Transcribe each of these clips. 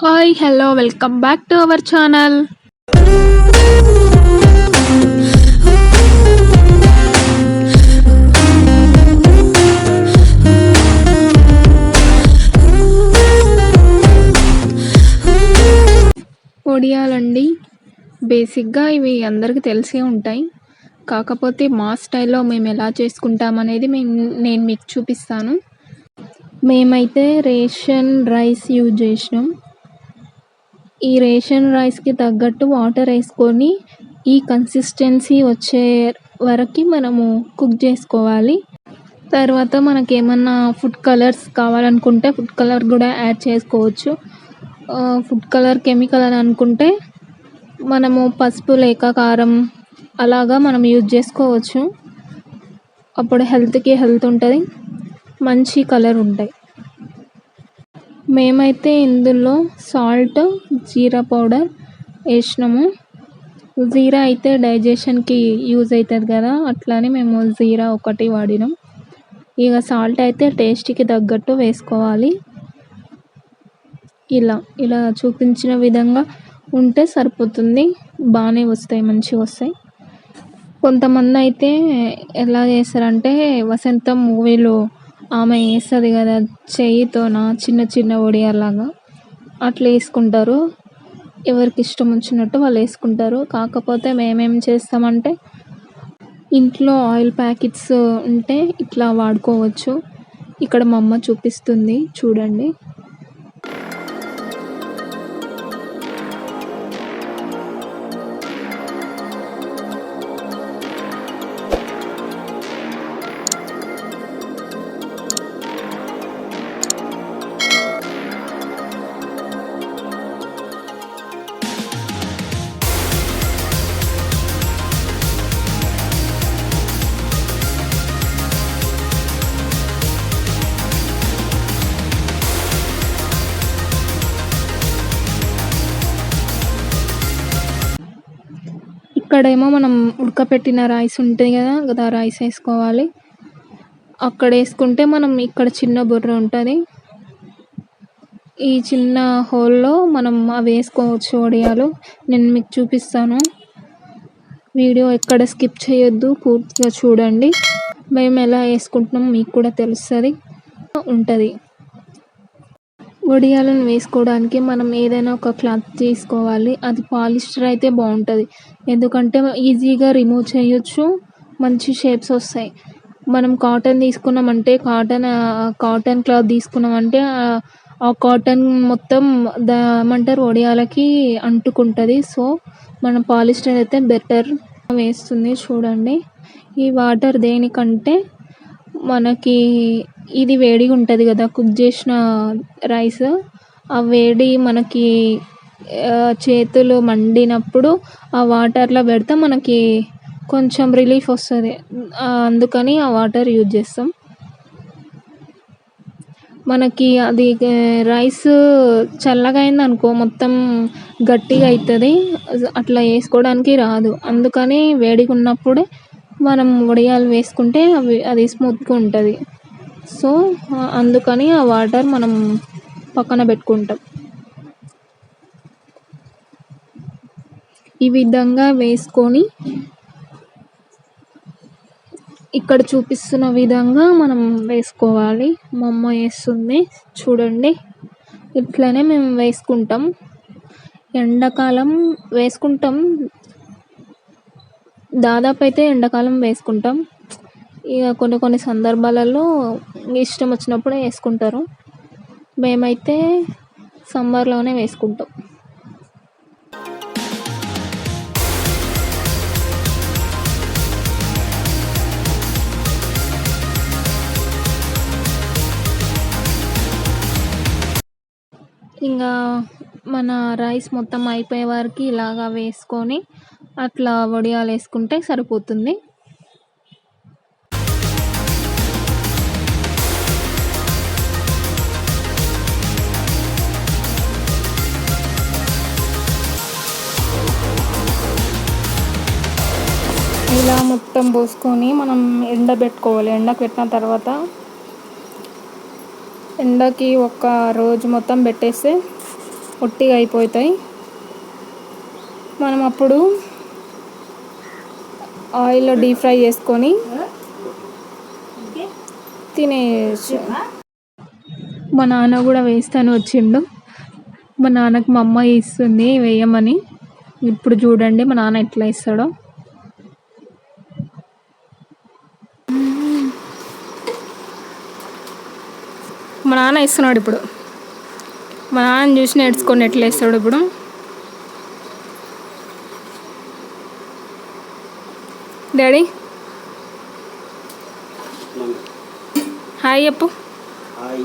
Hi hello welcome back to our channel. ఒడియాలండి. బేసిక్గా ఇవి అందరికీ తెలిసే ఉంటాయి. కాకపోతే మా స్టైల్లో మేము ఎలా చేసుకుంటాం అనేది మేము నేను మీకు చూపిస్తాను. మేమైతే రేషన్ రైస్ యూజ్ చేసినాం. ఈ రేషన్ రైస్కి తగ్గట్టు వాటర్ వేసుకొని ఈ కన్సిస్టెన్సీ వచ్చే వరకు మనము కుక్ చేసుకోవాలి. తర్వాత మనకి ఏమన్నా ఫుడ్ కలర్స్ కావాలనుకుంటే ఫుడ్ కలర్ కూడా యాడ్ చేసుకోవచ్చు. ఫుడ్ కలర్ కెమికల్ అని అనుకుంటే మనము పసుపు లేక కారం అలాగా మనం యూజ్ చేసుకోవచ్చు. అప్పుడు హెల్త్కి హెల్త్ ఉంటుంది మంచి కలర్ ఉంటాయి. మేమైతే ఇందులో సాల్ట్ జీరా పౌడర్ వేసినాము. జీరా అయితే డైజెషన్కి యూజ్ అవుతుంది కదా అట్లానే మేము జీరా ఒకటి వాడినాం. ఇక సాల్ట్ అయితే టేస్ట్కి తగ్గట్టు వేసుకోవాలి. ఇలా ఇలా చూపించిన విధంగా ఉంటే సరిపోతుంది. బాగానే వస్తాయి మంచిగా వస్తాయి. కొంతమంది అయితే ఎలా చేస్తారంటే వసంతం మూవీలో ఆమె వేస్తుంది కదా చెయ్యితోన చిన్న చిన్న ఒడియాలాగా. అట్లా వేసుకుంటారు. ఎవరికి ఇష్టం వచ్చినట్టు వాళ్ళు వేసుకుంటారు. కాకపోతే మేమేం చేస్తామంటే ఇంట్లో ఆయిల్ ప్యాకెట్స్ ఉంటే ఇట్లా వాడుకోవచ్చు. ఇక్కడ మా అమ్మ చూపిస్తుంది చూడండి. ఇక్కడేమో మనం ఉడకపెట్టిన రైస్ ఉంటుంది కదా కదా రైస్ వేసుకోవాలి. అక్కడ వేసుకుంటే మనం ఇక్కడ చిన్న బుర్ర ఉంటుంది. ఈ చిన్న హోల్లో మనం అవి వేసుకోవచ్చు వడియాలు. నేను మీకు చూపిస్తాను. వీడియో ఎక్కడ స్కిప్ చేయొద్దు పూర్తిగా చూడండి. మేము ఎలా వేసుకుంటున్నాం మీకు కూడా తెలుస్తుంది. ఉంటుంది. వడియాలను వేసుకోవడానికి మనం ఏదైనా ఒక క్లాత్ తీసుకోవాలి. అది పాలిస్టర్ అయితే బాగుంటుంది. ఎందుకంటే ఈజీగా రిమూవ్ చేయొచ్చు మంచి షేప్స్ వస్తాయి. మనం కాటన్ తీసుకున్నామంటే కాటన్ కాటన్ క్లాత్ తీసుకున్నామంటే ఆ కాటన్ మొత్తం దా ఏమంటారు వడియాలకి అంటుకుంటుంది. సో మనం పాలిస్టర్ అయితే బెటర్ వేస్తుంది. చూడండి. ఈ వాటర్ దేనికంటే మనకి ఇది వేడిగా ఉంటుంది కదా కుక్ చేసిన రైస్ ఆ వేడి మనకి చేతులు మండినప్పుడు ఆ వాటర్లో పెడితే మనకి కొంచెం రిలీఫ్ వస్తుంది. అందుకని ఆ వాటర్ యూజ్ చేస్తాం. మనకి అది రైస్ చల్లగా అయింది అనుకో మొత్తం గట్టిగా అవుతుంది అట్లా వేసుకోవడానికి రాదు. అందుకని వేడిగా ఉన్నప్పుడే మనం వడియాలు వేసుకుంటే అవి అది స్మూత్గా ఉంటుంది. సో అందుకని ఆ వాటర్ మనం పక్కన పెట్టుకుంటాం. ఈ విధంగా వేసుకొని ఇక్కడ చూపిస్తున్న విధంగా మనం వేసుకోవాలి. మా అమ్మ వేస్తుంది చూడండి. ఇట్లనే మేము వేసుకుంటాం. ఎండాకాలం వేసుకుంటాం. దాదాపు అయితే ఎండాకాలం వేసుకుంటాం. ఇక కొన్ని కొన్ని సందర్భాలలో ఇష్టం వచ్చినప్పుడు వేసుకుంటారు. మేమైతే సమ్మర్లోనే వేసుకుంటాం. ఇంకా మన రైస్ మొత్తం అయిపోయే వరకు ఇలాగా వేసుకొని అట్లా వడియాలు వేసుకుంటే సరిపోతుంది. మొత్తం పోసుకొని మనం ఎండబెట్టుకోవాలి. ఎండకు పెట్టిన తర్వాత ఎండకి ఒక రోజు మొత్తం పెట్టేస్తే ఒట్టిగా అయిపోతాయి. మనం అప్పుడు ఆయిల్లో డీప్ ఫ్రై చేసుకొని తినేయచ్చు. మా నాన్న కూడా వేస్తాను వచ్చిండు. మా నాన్నకు మా అమ్మ ఇస్తుంది వేయమని. ఇప్పుడు చూడండి మా నాన్న ఎట్లా ఇస్తాడో మా నాన్న ఇస్తున్నాడు ఇప్పుడు. మా నాన్న చూసి నేర్చుకొని ఎట్లా వేస్తాడు ఇప్పుడు. డాడీ. హాయ్ చెప్పు. హాయ్.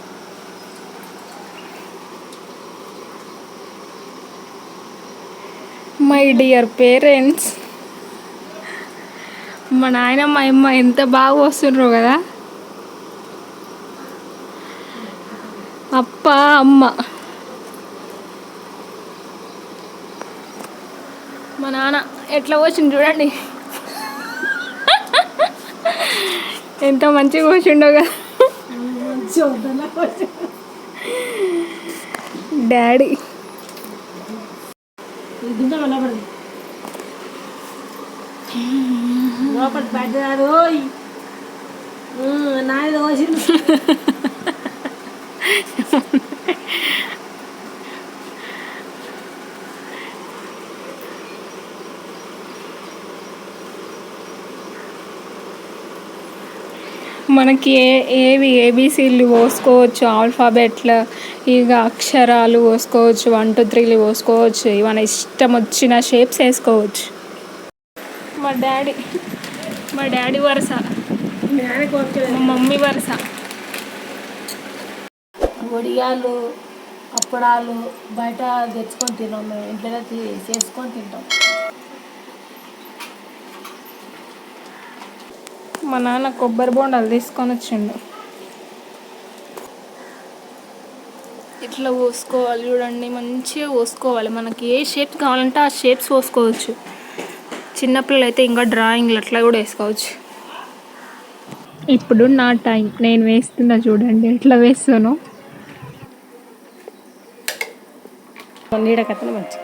My dear parents. మా నాయన మా అమ్మ ఎంత బాగా వస్తుండ్రో కదా. అప్ప అమ్మ. మా నాన్న ఎట్లా వచ్చింది చూడండి. ఎంత మంచిగా వచ్చిండో కదా. డాడీ. ఇది గింజ లోపలిది లోపలి పెట్టారు నాది దోసింది మనకి ఏ ఏవి ఏబీసీలు పోసుకోవచ్చు ఆల్ఫాబెట్లు ఇక అక్షరాలు పోసుకోవచ్చు వన్ టూ త్రీలు పోసుకోవచ్చు ఇవి మన ఇష్టం వచ్చిన షేప్స్ వేసుకోవచ్చు. మా డాడీ మా డాడీ వరుస. మా మమ్మీ వరుస. వడియాలు అప్పడాలు బయట తెచ్చుకొని తినాం మేము ఇంట్లో చేసుకొని తింటాం. మా నాన్న కొబ్బరి బొండాలు తీసుకొని వచ్చిండు. ఇట్లా పోసుకోవాలి చూడండి మంచిగా పోసుకోవాలి. మనకి ఏ షేప్ కావాలంటే ఆ షేప్స్ పోసుకోవచ్చు. చిన్నపిల్లలు అయితే ఇంకా డ్రాయింగ్లు అట్లా కూడా వేసుకోవచ్చు. ఇప్పుడు నా టైం. నేను వేస్తున్నా చూడండి ఎట్లా వేస్తాను. నీడ కథలు మంచి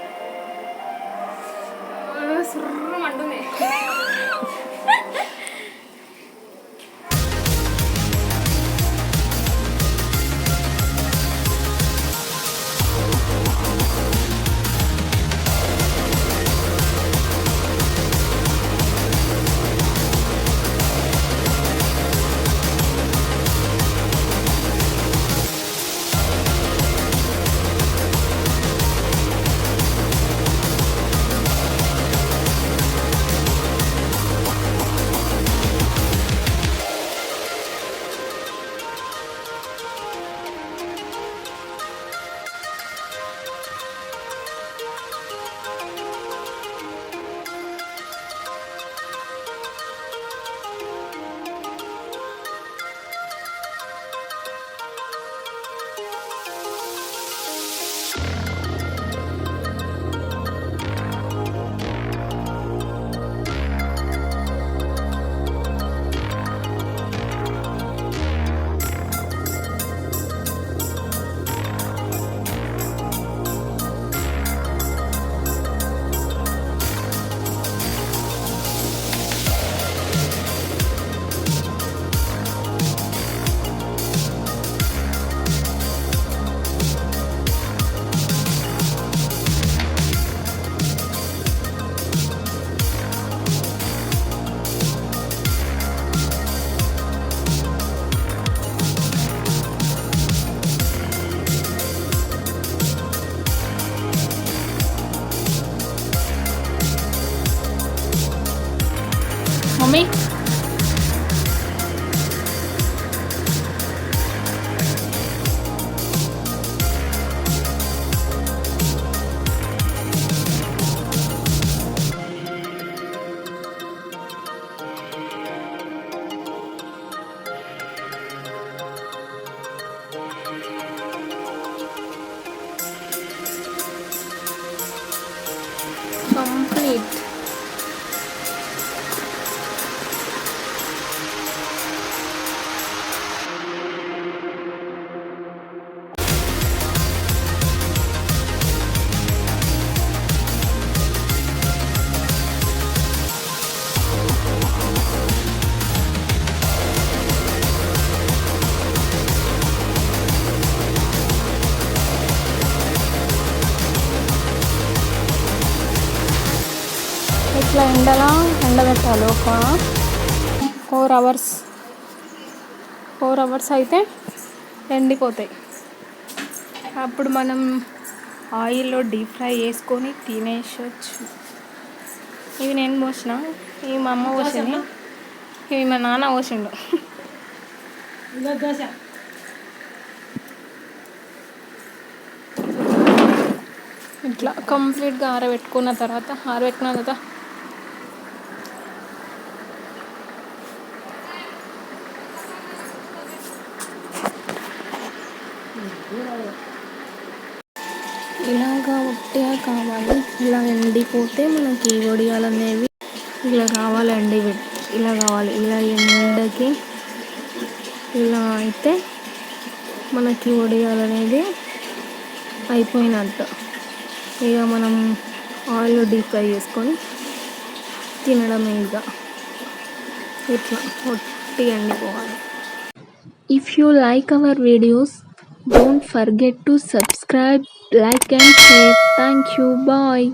complete. ఇట్లా ఎండలా? ఎండబెట్టాలి ఒక ఫోర్ అవర్స్. ఫోర్ అవర్స్ అయితే ఎండిపోతాయి. అప్పుడు మనం ఆయిల్లో డీప్ ఫ్రై చేసుకొని తినేసొచ్చు ఇవి నేను పోసిన. ఇవి మా అమ్మ పోసింది. ఇవి మా నాన్న పోసిండు. ఇట్లా కంప్లీట్గా ఆరబెట్టుకున్న తర్వాత ఆరబెట్టుకున్న తర్వాత ఇలాగా ఒట్టిగా కావాలి. ఇలా ఎండిపోతే మనకి వడియాలు అనేవి ఇలా కావాలండి. ఇలా కావాలి. ఇలా ఎండకి ఇలా అయితే మనకి వడియాలు అనేది అయిపోయినట్టు. ఇక మనం ఆయిల్ డీప్ ఫ్రై చేసుకొని తినడం ఇక. ఇట్లా ఒట్టి ఎండిపోవాలి. If you like our videos Don't forget to subscribe, like and share. Thank you. Bye.